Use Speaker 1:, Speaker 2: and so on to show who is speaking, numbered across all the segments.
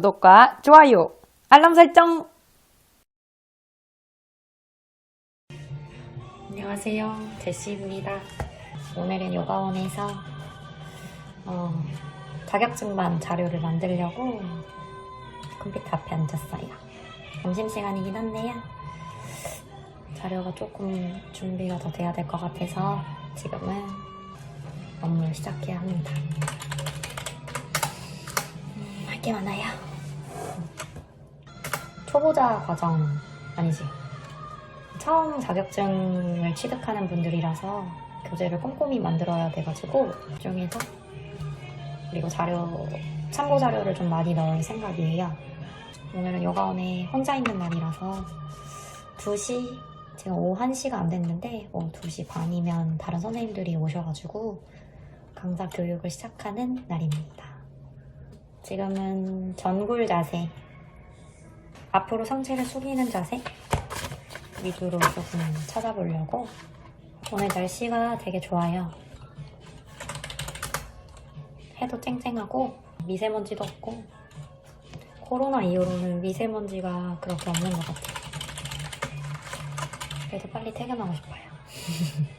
Speaker 1: 구독과 좋아요, 알람 설정. 안녕하세요. 제시입니다. 오늘은 요가원에서 어, 자격증반 자료를 만들려고 컴퓨터 앞에 앉았어요. 점심시간이긴 한데요. 자료가 조금 준비가 더 돼야 될 것 같아서 지금은 업무를 시작해야 합니다. 음, 할게 많아요. 초보자 과정 아니지. 처음 자격증을 취득하는 분들이라서 교재를 꼼꼼히 만들어야 돼가지고 그 중에서 그리고 자료 참고 자료를 좀 많이 넣을 생각이에요. 오늘은 요가원에 혼자 있는 날이라서 2시 지금 오후 1시가 안 됐는데 오후 2시 반이면 다른 선생님들이 오셔가지고 강사 교육을 시작하는 날입니다. 지금은 전굴 자세 앞으로 상체를 숙이는 자세 위주로 조금 찾아보려고 오늘 날씨가 되게 좋아요. 해도 쨍쨍하고 미세먼지도 없고 코로나 이후로는 미세먼지가 그렇게 없는 것 같아요. 그래도 빨리 퇴근하고 싶어요.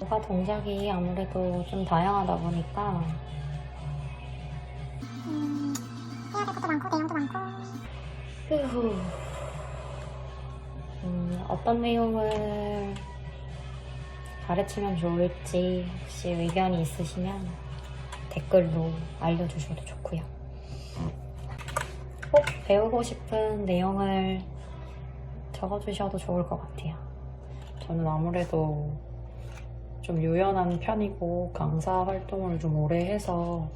Speaker 1: 요가 동작이 아무래도 좀 다양하다 보니까
Speaker 2: 많고 내용도 많고
Speaker 1: 휴. 음, 어떤 내용을 가르치면 좋을지 혹시 의견이 있으시면 댓글로 알려주셔도 좋고요. 꼭 배우고 싶은 내용을 적어주셔도 좋을 것 같아요.
Speaker 3: 저는 아무래도 좀 유연한 편이고 강사 활동을 좀 오래 해서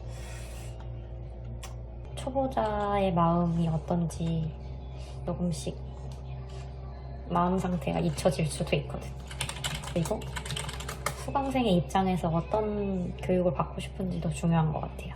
Speaker 1: 초보자의 마음이 어떤지 조금씩 마음 상태가 잊혀질 수도 있거든요. 그리고 수강생의 입장에서 어떤 교육을 받고 싶은지도 중요한 것
Speaker 2: 같아요.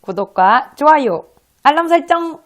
Speaker 1: 구독과 좋아요, 알람 설정.